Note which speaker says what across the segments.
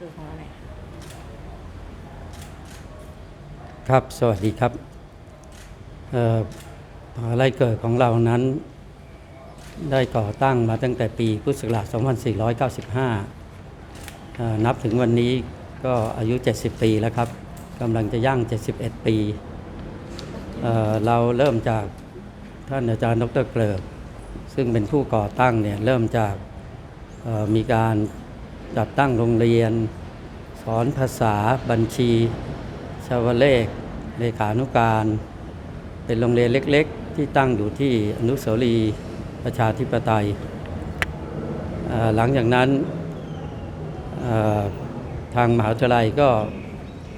Speaker 1: คือของอะไรค
Speaker 2: รับ สวัสดีครับมหาลัยเกิดของเรานั้น ได้ก่อตั้งมาตั้งแต่ปีพุทธศักราช 2495 นับถึงวันนี้ก็อายุ 70 ปีแล้วครับกำลังจะย่าง 71 ปีเเราเริ่มจากท่านอาจารย์ดรเกลิกซึ่งเป็นผู้ก่อตั้งเนี่ยเริ่มจากมีการ จัดตั้งโรงเรียน สอนภาษาบัญชีชาวเลขเลขานุการ เป็นโรงเรียนเล็ก ๆ ที่ตั้งอยู่ที่อนุสาวรีย์ประชาธิปไตย หลังจากนั้นทางมหาวิทยาลัยก็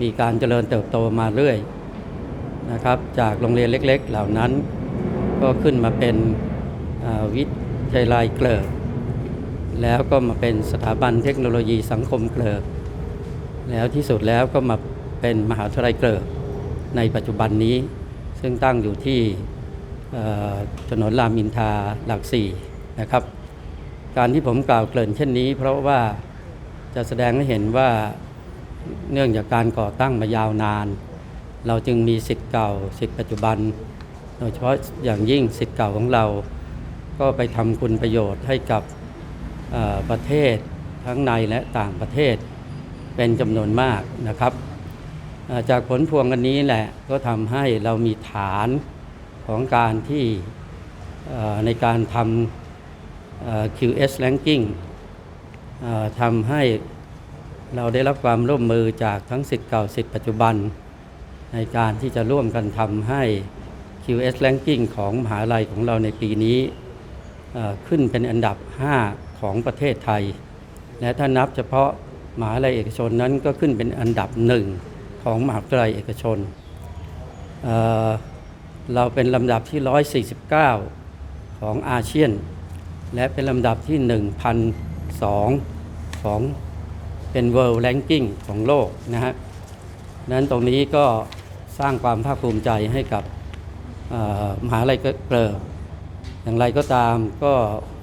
Speaker 2: มีการเจริญเติบโตมาเรื่อยนะครับจากโรงเรียนเล็ก ๆ เหล่านั้นก็ขึ้นมาเป็นวิทยาลัยเกลิก แล้วก็มาเป็นสถาบันเทคโนโลยีสังคมเกลิกแล้วที่สุดแล้วก็มาเป็นมหาวิทยาลัยเกลิกในปัจจุบันนี้ ซึ่งตั้งอยู่ที่ถนนรามอินทราหลักสี่นะครับ การที่ผมกล่าวเกริ่นเช่นนี้ เพราะว่าจะแสดงให้เห็นว่าเนื่องจากการก่อตั้งมายาวนาน เราจึงมีสิทธิ์เก่าสิทธิ์ปัจจุบัน โดยเฉพาะอย่างยิ่งสิทธิ์เก่าของเรา ก็ไปทำคุณประโยชน์ให้กับ ประเทศทั้งในและต่างประเทศเป็นจำนวนมากนะครับ จากผลพวงกันนี้แหละก็ทำให้เรามีฐานของการที่ในการทำ QS ranking ทำให้เราได้รับความร่วมมือจากทั้งสิทธิ์เก่าสิทธิ์ปัจจุบัน ในการที่จะร่วมกันทำให้ QS ranking ของมหาลัยของเราในปีนี้ขึ้นเป็นอันดับ 5 ของประเทศไทย และถ้านับเฉพาะมหาวิทยาลัยเอกชนนั้นก็ขึ้นเป็นอันดับหนึ่งของมหาวิทยาลัยเอกชนเเราเป็นลำดับที่ 149 ของอาเซียน และเป็นลำดับที่ 1,002 ของเป็น World Ranking ของโลกนะฮะนั้นตรงนี้ก็สร้างความภาคภูมิใจให้กับมหาลัยเกลิ อย่างไรก็ตามก็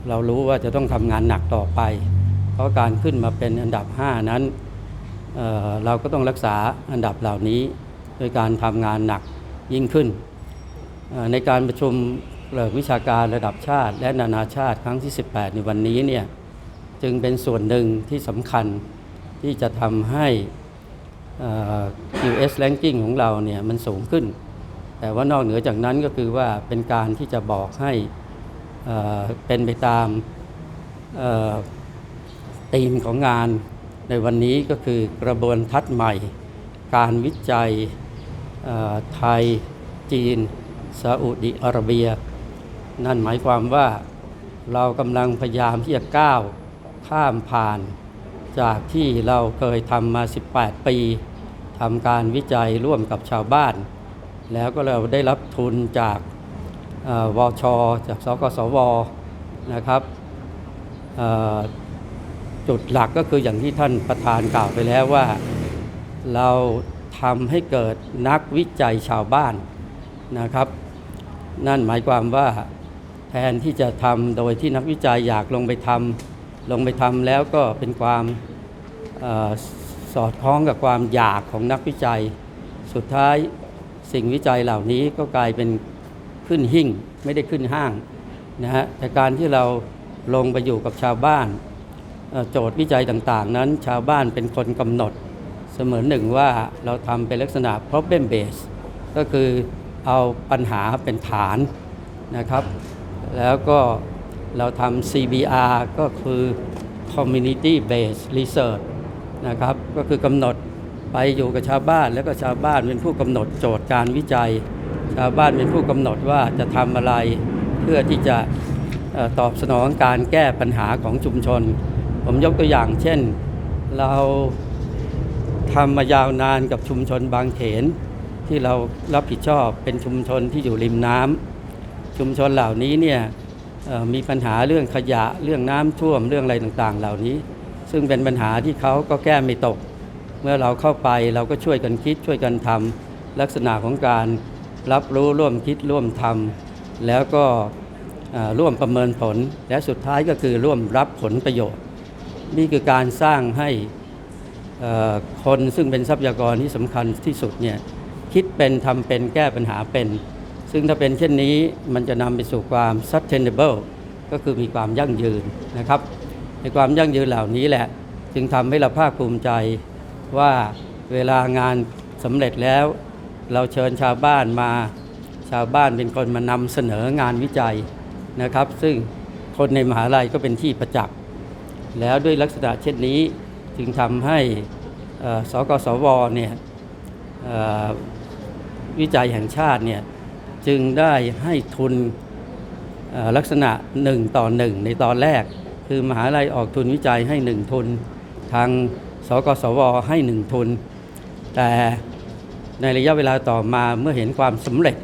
Speaker 2: เรารู้ว่าจะต้องทำงานหนักต่อไป เพราะการขึ้นมาเป็นอันดับ 5 นั้นเเราก็ต้องรักษาอันดับเหล่านี้ โดยการทำงานหนักยิ่งขึ้น ในการประชุมเลิกวิชาการระดับชาติ และนานาชาติครั้งที่ 18 ในวันนี้เนี่ยจึงเป็นส่วนหนึ่งที่สำคัญที่จะทำให้ QS ranking ของเราเนี่ยมันสูงขึ้น แต่ว่านอกเหนือจากนั้นก็คือว่าเป็นการที่จะบอกให้ เป็นไปตามธีมของงานในวันนี้ก็คือกระบวนทัศน์ใหม่ การวิจัยไทย จีนซาอุดิอาระเบีย นั่นหมายความว่าเรากำลังพยายามที่จะก้าวข้ามผ่านจากที่เราเคยทำมา 18 ปีทำการวิจัยร่วมกับชาวบ้าน แล้วก็เราได้รับทุนจาก วช จากสกสวนะครับจุดหลักก็คืออย่างที่ท่านประธานกล่าวไปแล้วว่า เราทำให้เกิดนักวิจัยชาวบ้านนะครับ นั่นหมายความว่าแทนที่จะทำโดยที่นักวิจัยอยากลงไปทำลงไปทำแล้วก็เป็นความอสอดคล้องกับความอยากของนักวิจัย สุดท้ายสิ่งวิจัยเหล่านี้ก็กลายเป็น ขึ้นหิ่งไม่ได้ขึ้นห้างนะฮะแต่การที่เราลงไปอยู่กับชาวบ้าน โจทย์วิจัยต่างๆ นั้น ชาวบ้านเป็นคนกำหนด เสมือนหนึ่งว่าเราทำเป็นลักษณะ problem base ก็คือเอาปัญหาเป็นฐานนะครับ แล้วก็เราทำ CBR ก็คือ community based research นะครับก็คือกำหนดไปอยู่กับชาวบ้าน แล้วก็ชาวบ้านเป็นผู้กำหนดโจทย์การวิจัย ชาวบ้านเป็นผู้กำหนดว่าจะทำอะไรเพื่อที่จะตอบสนองการแก้ปัญหาของชุมชน ผมยกตัวอย่างเช่น เราทำมายาวนานกับชุมชนบางเขน ที่เรารับผิดชอบเป็นชุมชนที่อยู่ริมน้ำชุมชนเหล่านี้เนี่ยมีปัญหาเรื่องขยะเรื่องน้ำท่วมเรื่องอะไรต่างๆ เหล่านี้ ซึ่งเป็นปัญหาที่เขาก็แก้ไม่ตก เมื่อเราเข้าไปเราก็ช่วยกันคิดช่วยกันทำลักษณะของการ รับรู้ร่วมคิดร่วมทำแล้วก็ร่วมประเมินผล และสุดท้ายก็คือร่วมรับผลประโยชน์ นี่คือการสร้างให้คนซึ่งเป็นทรัพยากรที่สำคัญที่สุดเนี่ยคิดเป็นทำเป็นแก้ปัญหาเป็น ซึ่งถ้าเป็นเช่นนี้มันจะนำไปสู่ความ sustainable ก็คือมีความยั่งยืนนะครับ ในความยั่งยืนเหล่านี้แหละ จึงทำให้เราภาคภูมิใจว่าเวลางานสำเร็จแล้ว เราเชิญชาวบ้านมา ชาวบ้านเป็นคนมานำเสนองานวิจัยนะครับ ซึ่งคนในมหาลัยก็เป็นที่ประจักษ์ แล้วด้วยลักษณะเช่นนี้จึงทำให้สกสวเนี่ยวิจัยแห่งชาติเนี่ยจึงได้ให้ทุนลักษณะหนึ่งต่อหนึ่งในตอนแรก คือมหาลัยออกทุนวิจัยให้หนึ่งทุน ทางสกสวให้หนึ่งทุน แต่ ในระยะเวลาต่อมาเมื่อเห็นความสำเร็จ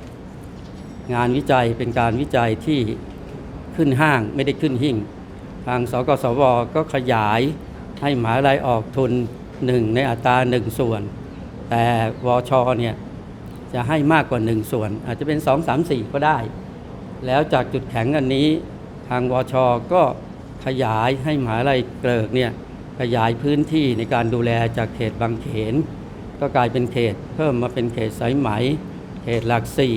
Speaker 2: งานวิจัยเป็นการวิจัยที่ขึ้นห้างไม่ได้ขึ้นหิ่ง ทางสกสวก็ขยายให้มหาลัยออกทุนหนึ่งในอัตราหนึ่งส่วน แต่วชเนี่ยจะให้มากกว่าหนึ่งส่วน อาจจะเป็นสองสามสี่ก็ได้ แล้วจากจุดแข็งอันนี้ ทางวชก็ขยายให้มหาลัยเกริกเนี่ยขยายพื้นที่ในการดูแลจากเขตบางเขน ก็กลายเป็นเขต เพิ่มมาเป็นเขตสายไหม เขตหลักสี่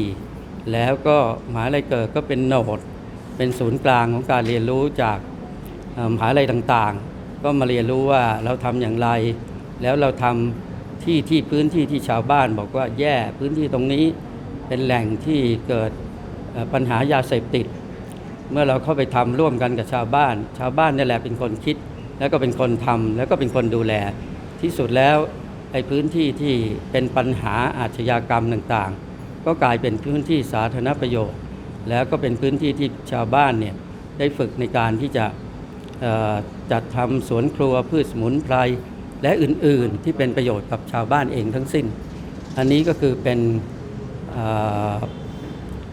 Speaker 2: แล้วก็มหาลัยเกิดก็เป็นโหนด เป็นศูนย์กลางของการเรียนรู้จากมหาลัยต่างๆ ก็มาเรียนรู้ว่าเราทำอย่างไร แล้วเราทำที่ที่พื้นที่ที่ชาวบ้านบอกว่าแย่พื้นที่ตรงนี้เป็นแหล่งที่เกิดปัญหายาเสพติด เมื่อเราเข้าไปทำร่วมกันกับชาวบ้าน ชาวบ้านนี่แหละเป็นคนคิด แล้วก็เป็นคนทำแล้วก็เป็นคนดูแลที่สุดแล้ว ไอ้พื้นที่ที่เป็นปัญหาอาชญากรรมต่างๆ ก็กลายเป็นพื้นที่สาธารณประโยชน์ แล้วก็เป็นพื้นที่ที่ชาวบ้านเนี่ยได้ฝึกในการที่จะจัดทำสวนครัวพืชสมุนไพรและอื่นๆ ที่เป็นประโยชน์กับชาวบ้านเองทั้งสิ้น อันนี้ก็คือเป็นเอ่อ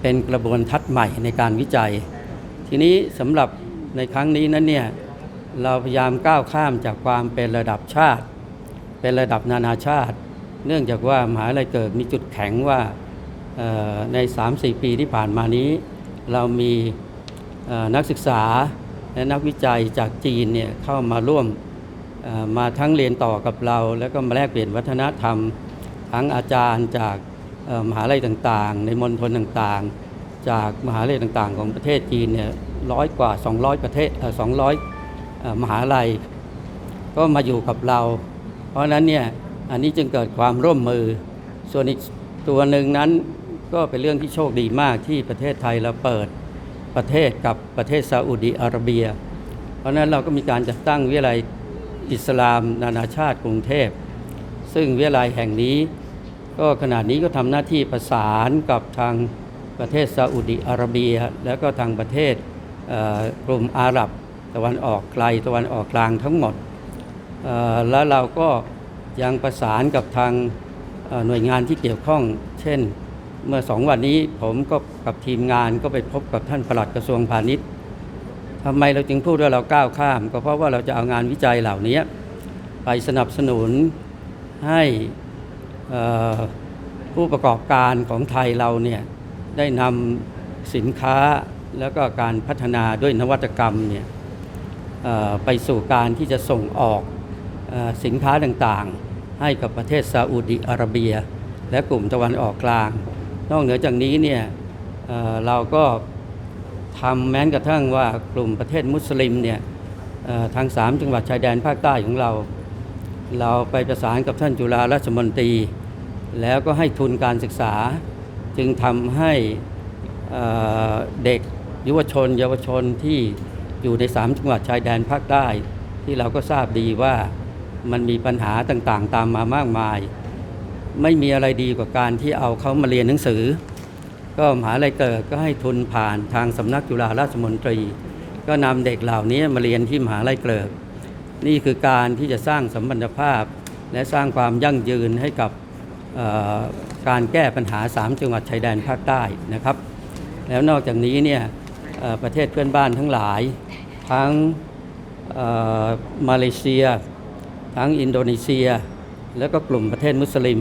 Speaker 2: เป็นกระบวนทัศน์ใหม่ในการวิจัย ทีนี้สำหรับในครั้งนี้นั้นเนี่ยเราพยายามก้าวข้ามจากความเป็นระดับชาติ เป็นระดับนานาชาติ เนื่องจากว่ามหาลัยเกิดมีจุดแข็งว่าใน 3-4 ปีที่ผ่านมานี้ เรามีนักศึกษาและนักวิจัยจากจีนเนี่ยเข้ามาร่วมมาทั้งเรียนต่อกับเรา แล้วก็มาแลกเปลี่ยนวัฒนธรรม ทั้งอาจารย์จากมหาลัยต่างๆ ในมณฑลต่างๆ จากมหาลัยต่างๆ ของประเทศจีนเนี่ยร้อยกว่า 200 ประเทศเอ่อ200เอ่อมหาลัย ก็มาอยู่กับเรา เพราะนั้นเนี่ยอันนี้จึงเกิดความร่วมมือ ส่วนอีกตัวหนึ่งนั้นก็เป็นเรื่องที่โชคดีมากที่ประเทศไทยเราเปิดประเทศกับประเทศซาอุดีอาระเบีย เพราะนั้นเราก็มีการจัดตั้งวิทยาลัยอิสลามนานาชาติกรุงเทพ ซึ่งวิทยาลัยแห่งนี้ ก็ขณะนี้ก็ทำหน้าที่ประสานกับทางประเทศซาอุดีอาระเบีย แล้วก็ทางประเทศกลุ่มอาหรับตะวันออกไกลตะวันออกกลางทั้งหมด แล้วเราก็ยังประสานกับทางหน่วยงานที่เกี่ยวข้อง เช่น เมื่อสองวันนี้ผมก็กับทีมงานก็ไปพบกับท่านปลัดกระทรวงพาณิชย์ทำไมเราจึงพูดว่าเราก้าวข้าม ก็เพราะว่าเราจะเอางานวิจัยเหล่านี้ ไปสนับสนุนให้ผู้ประกอบการของไทยเราเนี่ยได้นำสินค้าแล้วก็การพัฒนาด้วยนวัตกรรมเนี่ยไปสู่การที่จะส่งออก สินค้าต่างๆ ให้กับประเทศซาอุดิอาระเบีย และกลุ่มตะวันออกกลาง นอกเหนือจากนี้เนี่ยเเราก็ทำแม้กระทั่งว่ากลุ่มประเทศมุสลิมเนี่ยทางสามจังหวัดชายแดนภาคใต้ของเรา เราไปประสานกับท่านจุฬาราชมนตรี แล้วก็ให้ทุนการศึกษา จึงทำให้เอ่อเด็กยุวชน เยาวชนที่อยู่ในสามจังหวัดชายแดนภาคใต้ ที่เราก็ทราบดีว่า มันมีปัญหาต่างๆ ตามมามากมาย ไม่มีอะไรดีกว่าการที่เอาเขามาเรียนหนังสือ ก็มหาลัยเกิดก็ให้ทุนผ่านทางสำนักจุฬาราชมนตรี ก็นำเด็กเหล่านี้มาเรียนที่มหาลัยเกิดนี่คือการที่จะสร้างสัมพันธภาพ และสร้างความยั่งยืนให้กับการแก้ปัญหา 3 จังหวัดชายแดนภาคใต้นะครับ แล้วนอกจากนี้เนี่ยประเทศเพื่อนบ้านทั้งหลาย ทั้งมาเลเซีย ทั้งอินโดนีเซีย แล้วก็กลุ่มประเทศมุสลิม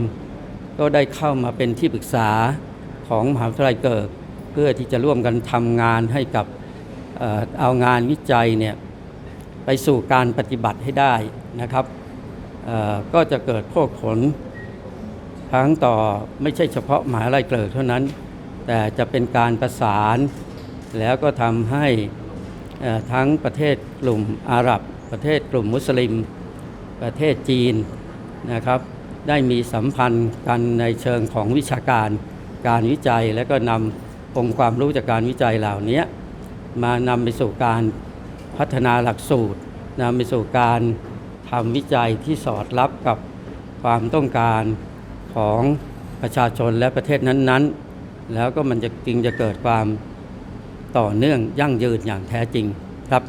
Speaker 2: ก็ได้เข้ามาเป็นที่ปรึกษาของมหาวิทยาลัยเกิด เพื่อที่จะร่วมกันทำงานให้กับเอางานวิจัยเนี่ยไปสู่การปฏิบัติให้ได้นะครับ ก็จะเกิดโภคผลทั้งต่อไม่ใช่เฉพาะมหาลัยเกิกเท่านั้น แต่จะเป็นการประสาน แล้วก็ทำให้ทั้งประเทศกลุ่มอาหรับ ประเทศกลุ่มมุสลิม ประเทศจีนนะครับ ได้มีสัมพันธ์กันในเชิงของวิชาการ การวิจัย และก็นำองค์ความรู้จากการวิจัยเหล่านี้มานำไปสู่การพัฒนาหลักสูตรนำไปสู่การทำวิจัยที่สอดรับกับความต้องการของประชาชนและประเทศนั้นๆ แล้วก็มันจะจึงจะเกิดความต่อเนื่องยั่งยืนอย่างแท้จริงครับ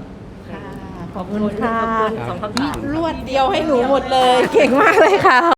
Speaker 1: ค่ะ ขอบคุณค่ะ
Speaker 3: สองคำถาม
Speaker 1: รวดเดียวให้หนูหมดเลย เก่งมากเลยค่ะ